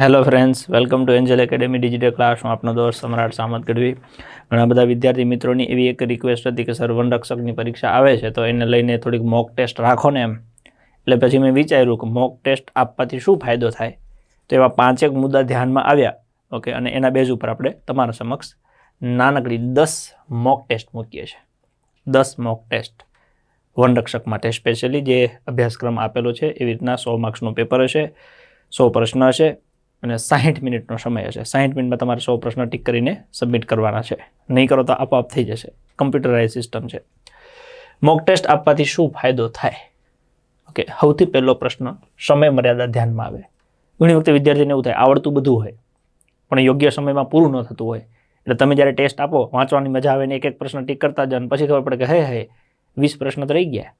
Hello friends welcome to Angel Academy digital class હું આપનો દોસ્ત સમ્રાટ સામત ગઢવી. ઘણા બધા વિદ્યાર્થી મિત્રોની એવી એક રિક્વેસ્ટ હતી કે સર વનરક્ષકની પરીક્ષા આવે છે, તો એને લઈને થોડીક મોક ટેસ્ટ રાખો ને એમ. એટલે પછી મેં વિચાર્યું કે મોક ટેસ્ટ આપવાથી શું ફાયદો થાય? તો એવા પાંચેક મુદ્દા ધ્યાનમાં આવ્યા. ઓકે અને એના બેઝ ઉપર આપણે તમારા સમક્ષ નાનકડી દસ મોક ટેસ્ટ મૂકીએ છીએ. દસ મોક ટેસ્ટ વનરક્ષક માટે સ્પેશિયલી જે અભ્યાસક્રમ આપેલો છે એવી રીતના સો માર્ક્સનું પેપર હશે, સો પ્રશ્ન હશે અને સાહીઠ મિનિટનો સમય હશે. સાહીઠ મિનિટમાં તમારે સો પ્રશ્ન ટીક કરીને સબમિટ કરવાના છે. નહીં કરો તો આપોઆપ થઈ જશે. કમ્પ્યુટરાઇઝ સિસ્ટમ છે. મોક ટેસ્ટ આપવાથી શું ફાયદો થાય? ઓકે સૌથી પહેલો પ્રશ્ન, સમય મર્યાદા ધ્યાનમાં આવે. ઘણી વખતે વિદ્યાર્થીને એવું થાય, આવડતું બધું હોય, પણ યોગ્ય સમયમાં પૂરું ન થતું હોય. એટલે તમે જ્યારે ટેસ્ટ આપો, વાંચવાની મજા આવે ને એક એક પ્રશ્ન ટીક કરતા જાઓ પછી ખબર પડે કે, હે હે, વીસ પ્રશ્ન તો રહી ગયા.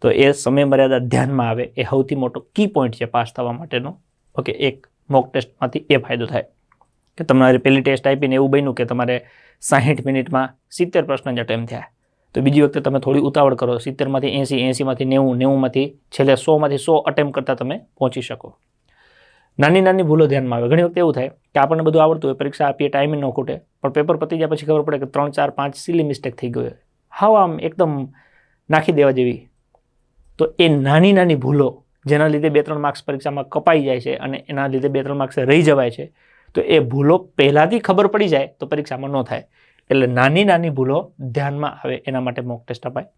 તો એ સમય મર્યાદા ધ્યાનમાં આવે, એ સૌથી મોટો કી પોઈન્ટ છે પાસ થવા માટેનો. ઓકે એક મોક ટેસ્ટમાંથી એ ફાયદો થાય. કે તમારે પહેલી ટેસ્ટ આપીને એવું બન્યું કે તમારે સાહીઠ મિનિટમાં સિત્તેર પ્રશ્ન જ અટેમ્પ થયા. તો બીજી વખતે તમે થોડી ઉતાવળ કરો, સિત્તેરમાંથી એંસી, એંસીમાંથી નેવું, નેવુંમાંથી છેલ્લે સોમાંથી સો અટેમ્પ કરતાં તમે પહોંચી શકો. નાની નાની ભૂલો ધ્યાનમાં આવે. ઘણી વખતે એવું થાય કે આપણને બધું આવડતું હોય, પરીક્ષા આપીએ ટાઈમે ન ખૂટે, પણ પેપર પતી ગયા પછી ખબર પડે કે ત્રણ, ચાર, પાંચ સિલી મિસ્ટેક થઈ ગયો હાવ આમ એકદમ નાખી દેવા જેવી. તો એ નાની નાની ભૂલો જેના લીધે બે ત્રણ માર્ક્સ પરીક્ષામાં કપાઈ જાય છે અને એના લીધે બે ત્રણ માર્ક્સ રહી જવાય છે, તો એ ભૂલો પહેલાંથી ખબર પડી જાય તો પરીક્ષામાં ન થાય. એટલે નાની નાની ભૂલો ધ્યાનમાં આવે, એના માટે મોક ટેસ્ટ અપાય.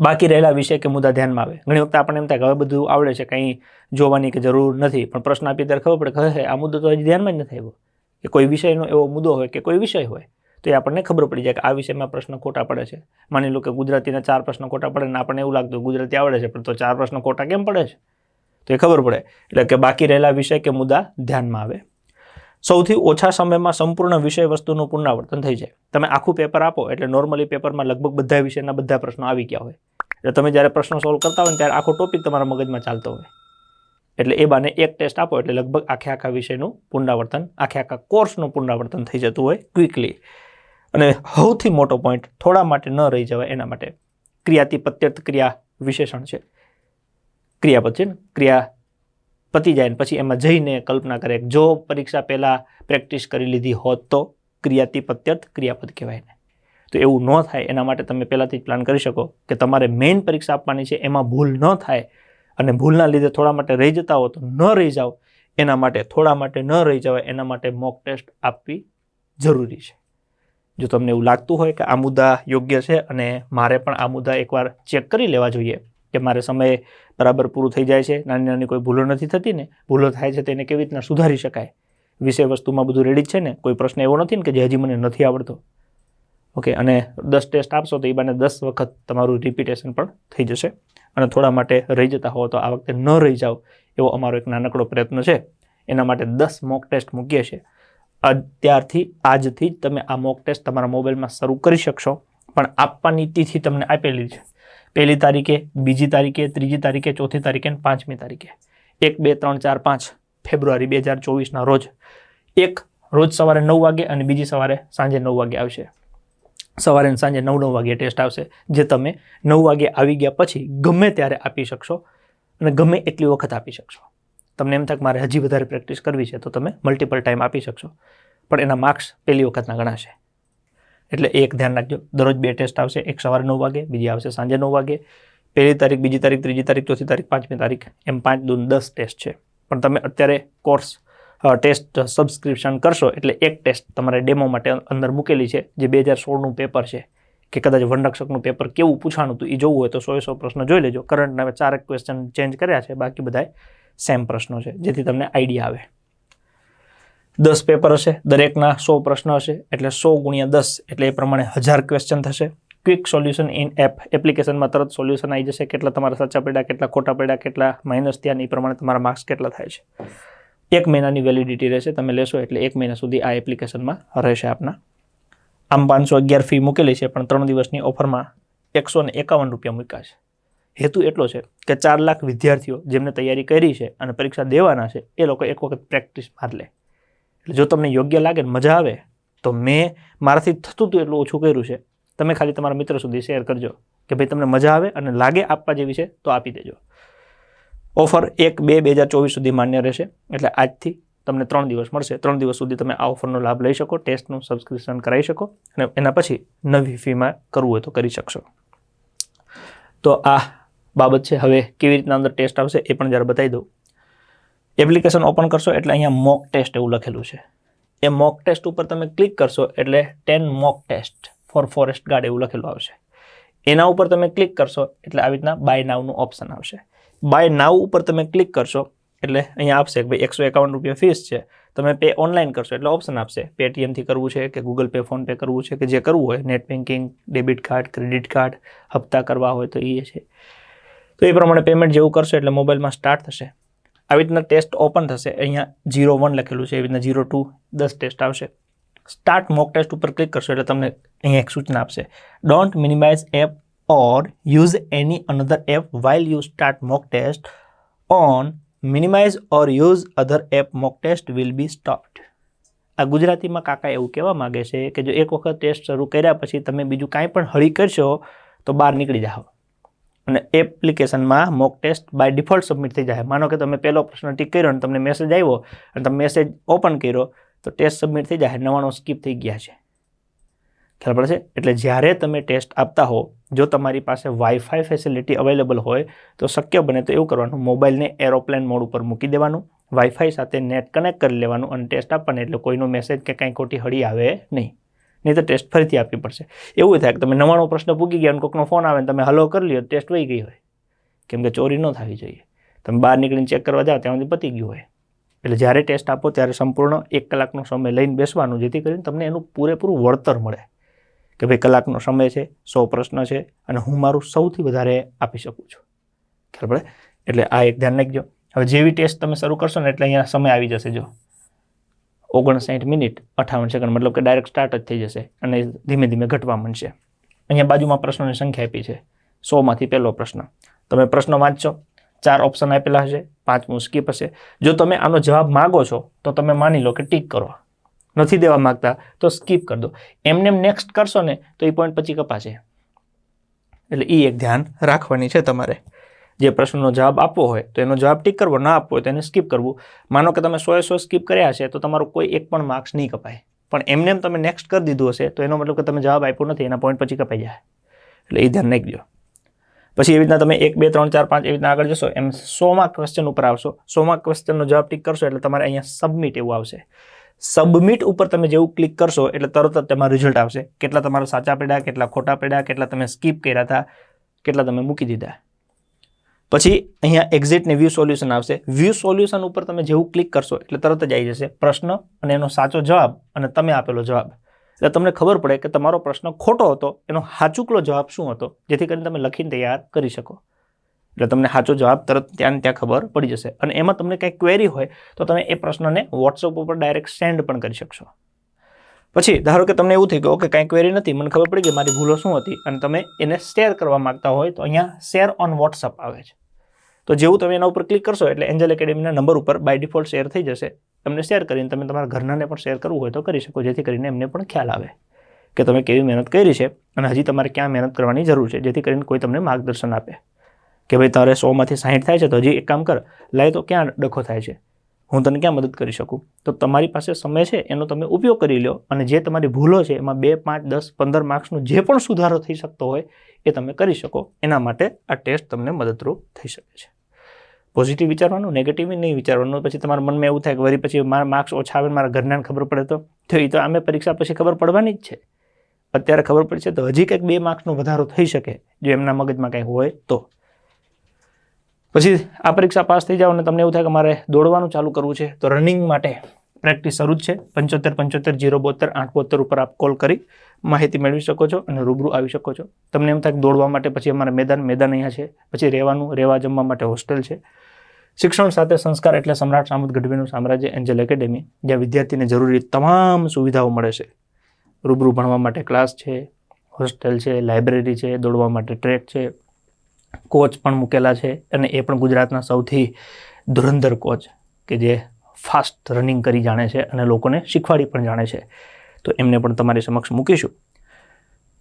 બાકી રહેલા વિષય કે મુદ્દા ધ્યાનમાં આવે. ઘણી વખત આપણને એમ થાય કે હવે બધું આવડે છે, કંઈ જોવાની કે જરૂર નથી, પણ પ્રશ્ન આપીએ ત્યારે ખબર પડે કે આ મુદ્દો તો હજી ધ્યાનમાં જ નથી આવ્યો. કે કોઈ વિષયનો એવો મુદ્દો હોય કે કોઈ વિષય હોય તો એ આપણને ખબર પડી જાય કે આ વિષયમાં પ્રશ્ન ખોટા પડે છે. માની લો કે ગુજરાતીના ચાર પ્રશ્ન ખોટા પડે ને આપણને એવું લાગતું ગુજરાતી આવડે છે, પણ તો ચાર પ્રશ્ન ખોટા કેમ પડે છે? તો એ ખબર પડે. એટલે કે બાકી રહેલા વિષય કે મુદ્દા ધ્યાનમાં આવે. સૌથી ઓછા સમયમાં સંપૂર્ણ વિષય વસ્તુનું પુનરાવર્તન થઈ જાય. તમે આખું પેપર આપો, એટલે નોર્મલી પેપરમાં લગભગ બધા વિષયના બધા પ્રશ્નો આવી ગયા હોય. એટલે તમે જ્યારે પ્રશ્નો સોલ્વ કરતા હોય ત્યારે આખો ટોપિક તમારા મગજમાં ચાલતો હોય. એટલે એ બાને એક ટેસ્ટ આપો, એટલે લગભગ આખે આખા વિષયનું પુનરાવર્તન, આખે આખા કોર્સનું પુનરાવર્તન થઈ જતું હોય ક્વિકલી અને સૌથી મોટો પોઈન્ટ થોડા માટે ન રહી જવાય એના માટે ક્રિયાથી પ્રત્યર્થ ક્રિયા વિશેષણ છે. ક્રિયાપદ છે ને ક્રિયા પતી જાય ને પછી એમાં જઈને કલ્પના કરે જો પરીક્ષા પહેલાં પ્રેક્ટિસ કરી લીધી હોત તો ક્રિયાથી પ્રત્યર્થ ક્રિયાપદ કહેવાય ને તો એવું ન થાય, એના માટે તમે પહેલાંથી જ પ્લાન કરી શકો કે તમારે મેઇન પરીક્ષા આપવાની છે, એમાં ભૂલ ન થાય અને ભૂલના લીધે થોડા માટે રહી જતા હો તો ન રહી જાઓ, એના માટે થોડા માટે ન રહી જવાય, એના માટે મોક ટેસ્ટ આપવી જરૂરી છે. જો તમને એવું લાગતું હોય કે આ મુદ્દા યોગ્ય છે અને મારે પણ આ મુદ્દા એકવાર ચેક કરી લેવા જોઈએ, કે મારે સમય બરાબર પૂરું થઈ જાય છે, નાની નાની કોઈ ભૂલો નથી થતી ને, ભૂલો થાય છે તેને કેવી રીતના સુધારી શકાય? વિષય વસ્તુમાં બધું રેડી છે ને, કોઈ પ્રશ્ન એવો નથી ને કે જે હજી મને નથી આવડતો. ઓકે અને દસ ટેસ્ટ આપશો તો એ બાને દસ વખત તમારું રિપીટેશન પણ થઈ જશે. અને થોડા માટે રહી જતા હો તો આ વખતે ન રહી જાઓ એવો અમારો એક નાનકડો પ્રયત્ન છે. એના માટે દસ મોક ટેસ્ટ મૂકીએ છીએ. અત્યારથી આજથી જ તમે આ મોક ટેસ્ટ તમારા મોબાઈલમાં શરૂ કરી શકશો. પણ આપવાની તિથિ તમને આપેલી છે. પહેલી તારીખે, બીજી તારીખે, ત્રીજી તારીખે, ચોથી તારીખે અને પાંચમી તારીખે. એક, બે, ત્રણ, ચાર, પાંચ ફેબ્રુઆરી બે હજાર ચોવીસના રોજ. એક, રોજ સવારે નવ વાગે અને બીજી સવારે સાંજે નવ વાગે આવશે. સવારે અને સાંજે નવ નવ વાગે ટેસ્ટ આવશે, જે તમે નવ વાગે આવી ગયા પછી ગમે ત્યારે આપી શકશો અને ગમે એટલી વખત આપી શકશો. તમને એમ થાય મારે હજી વધારે પ્રેક્ટિસ કરવી છે, તો તમે મલ્ટિપલ ટાઈમ આપી શકશો. પણ એના માર્ક્સ પહેલી વખતના ગણાશે. એટલે એક ધ્યાન રાખજો, દરરોજ બે ટેસ્ટ આવશે, એક સવારે નવ વાગે, બીજી આવશે સાંજે નવ વાગે. પહેલી તારીખ, બીજી તારીખ, ત્રીજી તારીખ, ચોથી તારીખ, પાંચમી તારીખ, એમ પાંચ દૂન દસ ટેસ્ટ છે. પણ તમે અત્યારે કોર્સ ટેસ્ટ સબસ્ક્રિપ્શન કરશો, એટલે એક ટેસ્ટ તમારે ડેમો માટે અંદર મૂકેલી છે, જે બે હજાર સોળનું પેપર છે. કે કદાચ વનરક્ષકનું પેપર કેવું પૂછવાનું હતું એ જોવું હોય તો સો સો પ્રશ્ન જોઈ લેજો. કરંટના ચારેક ક્વેશ્ચન ચેન્જ કર્યા છે, બાકી બધા સેમ પ્રશ્નો છે, જેથી તમને આઈડિયા આવે. દસ પેપર હશે, દરેકના સો પ્રશ્ન હશે, એટલે સો ગુણ્યા દસ, એટલે એ પ્રમાણે હજાર ક્વેશ્ચન થશે. ક્વિક સોલ્યુશન ઇન એપ એપ્લિકેશનમાં તરત સોલ્યુશન આવી જશે, કેટલા તમારા સાચા પડ્યા, કેટલા ખોટા પડ્યા, કેટલા માઇનસ થયા એ પ્રમાણે તમારા માર્ક્સ કેટલા થાય છે. એક મહિનાની વેલિડિટી રહેશે, તમે લેશો એટલે એક મહિના સુધી આ એપ્લિકેશનમાં રહેશે આપના. આમ પાંચસો અગિયાર ફી મૂકેલી છે, પણ ત્રણ દિવસની ઓફરમાં એકસો ને એકાવન રૂપિયા મૂક્યા છે. હેતુ એટલો છે કે ચાર લાખ વિદ્યાર્થીઓ જેમને તૈયારી કરી છે અને પરીક્ષા દેવાના છે, એ લોકો એક વખત પ્રેક્ટિસ માર લે. એટલે જો તમને યોગ્ય લાગે ને મજા આવે, તો મેં મારાથી થતું હતું એટલું ઓછું કર્યું છે. તમે ખાલી તમારા મિત્ર સુધી શેર કરજો કે ભાઈ તમને મજા આવે અને લાગે આપવા જેવી છે, તો આપી દેજો. ઓફર એક બે બે હજાર ચોવીસ સુધી માન્ય રહેશે, એટલે આજથી તમને ત્રણ દિવસ મળશે. ત્રણ દિવસ સુધી તમે આ ઓફરનો લાભ લઈ શકો ટેસ્ટનું સબસ્ક્રિપ્શન કરાવી શકો અને એના પછી નવી ફીમાં કરવું હોય તો કરી શકશો. તો આ બાબત છે. હવે કેવી રીતના અંદર ટેસ્ટ આવશે એ પણ જ્યારે બતાવી દઉં. એપ્લિકેશન ઓપન કરશો એટલે અહીંયા મોક ટેસ્ટ એવું લખેલું છે. એ મોક ટેસ્ટ ઉપર તમે ક્લિક કરશો એટલે ten mock test for forest guard એવું લખેલું આવશે. એના ઉપર તમે ક્લિક કરશો એટલે આવી રીતના બાય નાવનું ઓપ્શન આવશે. બાય નાવ ઉપર તમે ક્લિક કરશો એટલે અહીંયા આપશે કે ભાઈ એકસો એકાવન રૂપિયા ફીસ છે. તમે પે ઓનલાઈન કરશો એટલે ઓપ્શન આપશે. પેટીએમથી કરવું છે કે ગૂગલ પે ફોન પે કરવું છે કે જે કરવું હોય net banking debit card credit card હપ્તા કરવા હોય તો એ છે. તો એ પ્રમાણે પેમેન્ટ જેવું કરશો એટલે મોબાઈલમાં સ્ટાર્ટ થશે. આવી રીતના ટેસ્ટ ઓપન થશે. અહીંયા જીરો વન લખેલું છે. એવી રીતના જીરો ટુ દસ ટેસ્ટ આવશે. સ્ટાર્ટ મોક ટેસ્ટ ઉપર ક્લિક કરશો એટલે તમને અહીંયા એક સૂચના આપશે. Don't minimise app or use any another app while you start mock test on minimise or use other app mock test will be stopped આ ગુજરાતીમાં કાકા એવું કહેવા માગે છે કે જો એક વખત ટેસ્ટ શરૂ કર્યા પછી તમે બીજું કાંઈ પણ હળી કરશો તો બહાર નીકળી જાઓ. અને એપ્લિકેશનમાં mock test by default submit થઈ જાય. માનો કે તમે પહેલો પ્રશ્ન ટીક કર્યો અને તમને મેસેજ આવ્યો અને તમે મેસેજ ઓપન કર્યો, તો ટેસ્ટ સબમિટ થઈ જાય. નવાણું સ્કીપ થઈ ગયા છે. ખ્યાલ પડે છે? એટલે જ્યારે તમે ટેસ્ટ આપતા હો, જો તમારી પાસે વાઈફાઈ ફેસિલિટી અવેલેબલ હોય, તો શક્ય બને તો એવું કરવાનું. મોબાઈલને એરોપ્લેન મોડ ઉપર મૂકી દેવાનું. વાઈફાઈ સાથે નેટ કનેક્ટ કરી લેવાનું અને ટેસ્ટ આપવાનું. એટલે કોઈનો મેસેજ કે કાંઈ ખોટી હળી આવે નહીં. નહીં તો ટેસ્ટ ફરીથી આપવી પડશે. એવું થાય કે તમે નવાણો પ્રશ્ન પૂકી ગયા અને કોઈકનો ફોન આવે ને તમે હલો કરી લ્યો ટેસ્ટ વહી ગઈ હોય. કેમ કે ચોરી ન થવી જોઈએ. તમે બહાર નીકળીને ચેક કરવા જાઓ ત્યાં સુધી પતી ગયું હોય. એટલે જ્યારે ટેસ્ટ આપો, ત્યારે સંપૂર્ણ એક કલાકનો સમય લઈને બેસવાનું, જેથી કરીને તમને એનું પૂરેપૂરું વળતર મળે. કે ભાઈ, કલાકનો સમય છે, સો પ્રશ્ન છે, અને હું મારું સૌથી વધારે આપી શકું છું. ખ્યાલ પડે? એટલે આ એક ધ્યાન રાખજો. હવે જેવી ટેસ્ટ તમે શરૂ કરશો ને, એટલે અહીંયા સમય આવી જશે, જો. ઓગણસાઠ મિનિટ અઠાવન સેકન્ડ, મતલબ કે ડાયરેક્ટ સ્ટાર્ટ જ થઈ જશે અને ધીમે ધીમે ઘટવા માંડશે. અહીંયા બાજુમાં પ્રશ્નોની સંખ્યા આપી છે. સોમાંથી પહેલો પ્રશ્ન. તમે પ્રશ્ન વાંચશો. ચાર ઓપ્શન આપેલા હશે. પાંચમું સ્કીપ હશે. જો તમે આનો જવાબ માગો છો, તો તમે માની લો કે ટીક કરો. નથી દેવા માગતા, તો સ્કીપ કરી દો. એમને નેક્સ્ટ કરશો ને, તો એ પોઈન્ટ પછી કપાશે. એટલે એ એક ધ્યાન રાખવાની છે તમારે. જે પ્રશ્નનો જવાબ આપવો હોય, તો એનો જવાબ ટીક કરવો, ના આપવો હોય તો એને સ્કીપ કરવું. માનો કે તમે સોએ સો સ્કીપ કર્યા છે તો તમારો કોઈ એક પણ માર્ક્સ નહીં કપાય. પણ એમને એમ તમે નેક્સ્ટ કરી દીધું હશે, તો એનો મતલબ કે તમે જવાબ આપ્યો નથી, એના પોઈન્ટ પછી કપાઈ જાય. એટલે એ ધ્યાન રાખજો. પછી એવી રીતના તમે એક, બે, ત્રણ, ચાર, પાંચ એવી રીતના આગળ જશો, એમ સોમાં ક્વેશ્ચન ઉપર આવશો. સોમાં ક્વેશ્ચનનો જવાબ ટીક કરશો, એટલે તમારે અહીંયા સબમિટ એવું આવશે. સબમિટ ઉપર તમે જેવું ક્લિક કરશો, એટલે તરત જ તમારું રિઝલ્ટ આવશે. કેટલા તમારા સાચા પડ્યા, કેટલા ખોટા પડ્યા, કેટલા તમે સ્કીપ કર્યા હતા, કેટલા તમે મૂકી દીધા. પછી અહીંયા એક્ઝિટ વ્યૂ સોલ્યુશન આવશે. વ્યૂ સોલ્યુશન ઉપર તમે જેવું ક્લિક કરશો એટલે તરત જ આવી જશે પ્રશ્ન અને એનો સાચો જવાબ અને તમે આપેલો જવાબ. એટલે તમને ખબર પડે કે તમારો પ્રશ્ન ખોટો હતો, એનો હાચુકલો જવાબ શું હતો, જેથી કરીને તમે લખીને તૈયાર કરી શકો. એટલે તમને સાચો જવાબ તરત ત્યાં ત્યાં ખબર પડી જશે. અને એમાં તમને કંઈ ક્વેરી હોય તો તમે એ પ્રશ્નને વોટ્સઅપ ઉપર ડાયરેક્ટ સેન્ડ પણ કરી શકશો. પછી ધારો કે તમને એવું થઈ ગયું કે કાંઈ ક્વેરી નથી, મને ખબર પડી કે મારી ભૂલો શું હતી અને તમે એને શેર કરવા માગતા હોય તો અહીંયા શેર ઓન વોટ્સઅપ આવે છે. તો જેવું તમે એના ઉપર ક્લિક કરશો એટલે એન્જલ એકેડેમીના નંબર ઉપર બાય ડિફોલ્ટ શેર થઈ જશે. તમને શેર કરીને તમે તમારા ઘરનાને પણ શેર કરવું હોય તો કરી શકો, જેથી કરીને એમને પણ ખ્યાલ આવે કે તમે કેવી મહેનત કરી છે અને હજી તમારે ક્યાં મહેનત કરવાની જરૂર છે, જેથી કરીને કોઈ તમને માર્ગદર્શન આપે. કે ભાઈ તારે સોમાંથી સાહીઠ થાય છે તો હજી એક કામ કર લાય તો ક્યાં ડખો થાય છે? હું તને ક્યાં મદદ કરી શકું? તો તમારી પાસે સમય છે, એનો તમે ઉપયોગ કરી લો અને જે તમારી ભૂલો છે એમાં બે, પાંચ, દસ, પંદર માર્ક્સનો જે પણ સુધારો થઈ શકતો હોય એ તમે કરી શકો. એના માટે આ ટેસ્ટ તમને મદદરૂપ થઈ શકે છે. પોઝિટિવ વિચારવાનું નેગેટિવ નહીં વિચારવાનું. પછી તમારા મનમાં એવું થાય કે વળી પછી મારા માર્ક્સ ઓછા આવે મારા ઘરનાને ખબર પડે તો? એ તો આમે પરીક્ષા પછી ખબર પડવાની જ છે. અત્યારે ખબર પડશે તો હજી કંઈક બે માર્ક્સનો વધારો થઈ શકે, જો એમના મગજમાં કંઈ હોય તો. પછી આ પરીક્ષા પાસ થઈ જાવ અને તમને એવું થાય કે મારે દોડવાનું ચાલુ કરવું છે, તો રનિંગ માટે પ્રેક્ટિસ શરૂ જ છે. પંચોતેર પંચોતેર, જીરો, બોતેર, આઠ, બોતેર ઉપર આપ કોલ કરી માહિતી મેળવી શકો છો અને રૂબરૂ આવી શકો છો. તમને એમ થાય દોડવા માટે પછી અમારે મેદાન મેદાન અહીંયા છે, પછી રહેવાનું, રહેવા જમવા માટે હોસ્ટેલ છે. શિક્ષણ સાથે સંસ્કાર એટલે સમ્રાટ સામુદ ગઢવીનું સામ્રાજ્ય એન્જલ એકેડેમી, જ્યાં વિદ્યાર્થીને જરૂરી તમામ સુવિધાઓ મળે છે. રૂબરૂ ભણવા માટે ક્લાસ છે, હોસ્ટેલ છે, લાઇબ્રેરી છે, દોડવા માટે ટ્રેક છે, કોચ પણ મૂકેલા છે અને એ પણ ગુજરાતના સૌથી ધુરંધર કોચ કે જે ફાસ્ટ રનિંગ કરી જાણે છે અને લોકોને શીખવાડી પણ જાણે છે. તો એમને પણ તમારી સમક્ષ મૂકીશું.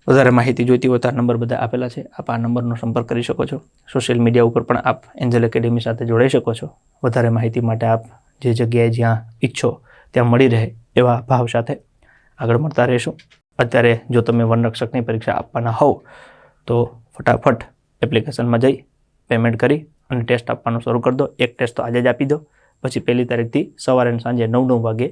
વધારે માહિતી જોઈતી હોય તો આ નંબર બધા આપેલા છે. આપ આ નંબરનો સંપર્ક કરી શકો છો. સોશિયલ મીડિયા ઉપર પણ આપ એન્જલ એકેડેમી સાથે જોડાઈ શકો છો. વધારે માહિતી માટે આપ જે જગ્યાએ જ્યાં ઈચ્છો ત્યાં મળી રહે એવા ભાવ સાથે આગળ મળતા રહીશું. અત્યારે જો તમે વનરક્ષકની પરીક્ષા આપવાના હોવ, તો ફટાફટ એપ્લિકેશનમાં જઈ પેમેન્ટ કરી અને ટેસ્ટ આપવાનું શરૂ કરી દો. એક ટેસ્ટ તો આજે જ આપી દો. પછી પહેલી તારીખથી સવારે અને સાંજે નવ નવ વાગે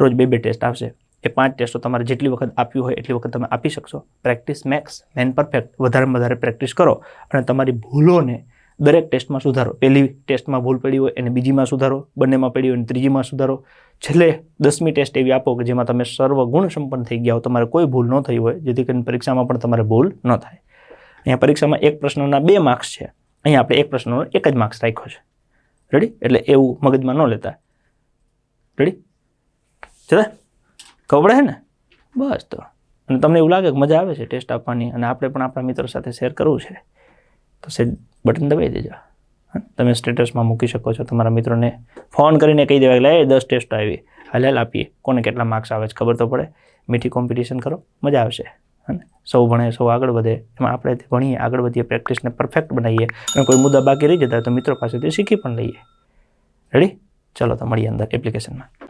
રોજ બે બે ટેસ્ટ આવશે. એ પાંચ ટેસ્ટો તમારે જેટલી વખત આપ્યું હોય એટલી વખત તમે આપી શકશો. પ્રેક્ટિસ મેક્સ મેન પરફેક્ટ વધારેમાં વધારે પ્રેક્ટિસ કરો અને તમારી ભૂલોને દરેક ટેસ્ટમાં સુધારો. પહેલી ટેસ્ટમાં ભૂલ પડી હોય એને બીજીમાં સુધારો, બંનેમાં પડી હોય અને ત્રીજીમાં સુધારો. છેલ્લે દસમી ટેસ્ટ એવી આપો કે જેમાં તમે સર્વ ગુણ સંપન્ન થઈ ગયા હો, તમારે કોઈ ભૂલ ન થઈ હોય, જેથી કરીને પરીક્ષામાં પણ તમારે ભૂલ ન થાય. અહીંયા પરીક્ષામાં એક પ્રશ્નના બે માર્ક્સ છે. અહીંયા આપણે એક પ્રશ્નનો એક જ માર્ક્સ રાખ્યો છે. રેડી એટલે એવું મગજમાં ન લેતા. રેડી ચલા ખબર હે ને? બસ તો. અને તમને એવું લાગે કે મજા આવે છે ટેસ્ટ આપવાની અને આપણે પણ આપણા મિત્રો સાથે શેર કરવું છે, તો સે બટન દબાવી દેજો. તમે સ્ટેટસમાં મૂકી શકો છો. તમારા મિત્રોને ફોન કરીને કહી દેવાય એ દસ ટેસ્ટ આવી. હાલ હાલ આપીએ. કોને કેટલા માર્ક્સ આવે છે ખબર તો પડે. મીઠી કોમ્પિટિશન કરો. મજા આવશે. અને સૌ ભણે, સૌ આગળ વધે. એમાં આપણે ભણીએ, આગળ વધીએ પ્રેક્ટિસને પરફેક્ટ બનાવીએ. અને કોઈ મુદ્દા બાકી રહી જતા તો મિત્રો પાસેથી શીખી પણ લઈએ. રેડી ચલો તો મળીએ અંદર એપ્લિકેશનમાં